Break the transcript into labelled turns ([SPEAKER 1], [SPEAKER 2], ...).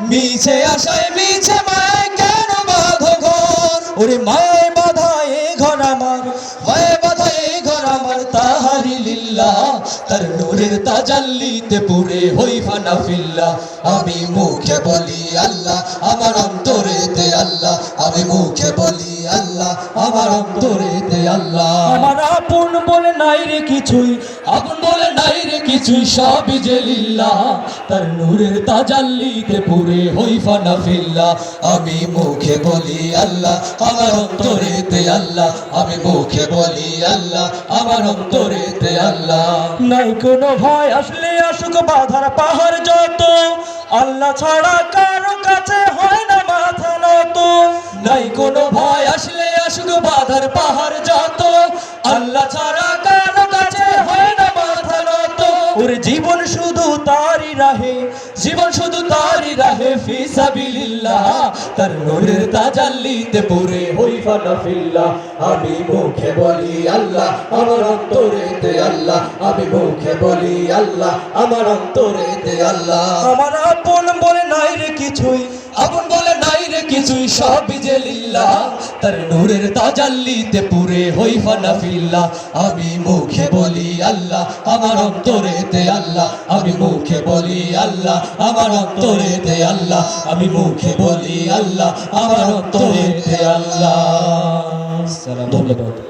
[SPEAKER 1] মিছে আশায়, মিছে মায় কেন বাধু ঘর? ওরে মায় বাধা এ ঘর আমার মায় বাধা এ ঘর আমার তাহারি লিল্লা তার নূরের তাজাল্লিতে পুরে হই ফানা ফিল্লা। আমি মুখে বলি আল্লাহ, আমার অন্তরেতে আল্লাহ। আমি মুখে বলি আল্লাহ, আমার অন্তরেতে আল্লাহ। নাই রে কিছুই আপন বলে নাই রে কিছুই সবই যে লিল্লা তার নূরের তাজাল্লিতে পুরে হই ফানা ফিল্লা আমি মুখে বলি আল্লাহ আমার অন্তরেতে আল্লাহ। আমি মুখে বলি আল্লাহ আমার অন্তরেতে আল্লাহ। নাই কোনো ভয় আসলে আসুক বাধার পাহাড় যত। আল্লাহ ছাড়া কারও কাছে হয় না মাথা নত। নাই কোনো ভয় আসলে আসুক বাধার পাহাড় ওর জীবন শুধু তারই রাহে, জীবন শুধু তারই রাহে ফিসাবিলিল্লাহ তার নূরের তাজাল্লিতে পুরে হই ফানা ফিল্লাহ আমি মুখে বলি আল্লাহ, আমার অন্তরেতে আল্লাহ, আমি মুখে বলি আল্লাহ, আমার অন্তরেতে আল্লাহ। আমার আপন বলে নাই রে কিছুই, আপন কিছুই সব যে লীলা, তার নূরের তাজাল্লিতে পুরে হই ফানা ফিল্লা আমি মুখে বলি আল্লাহ, আমার অন্তরেতে আল্লাহ। আমি মুখে বলি আল্লাহ, আমার অন্তরেতে আল্লাহ। আমি মুখে বলি আল্লাহ, আমার অন্তরেতে আল্লাহ। ধন্যবাদ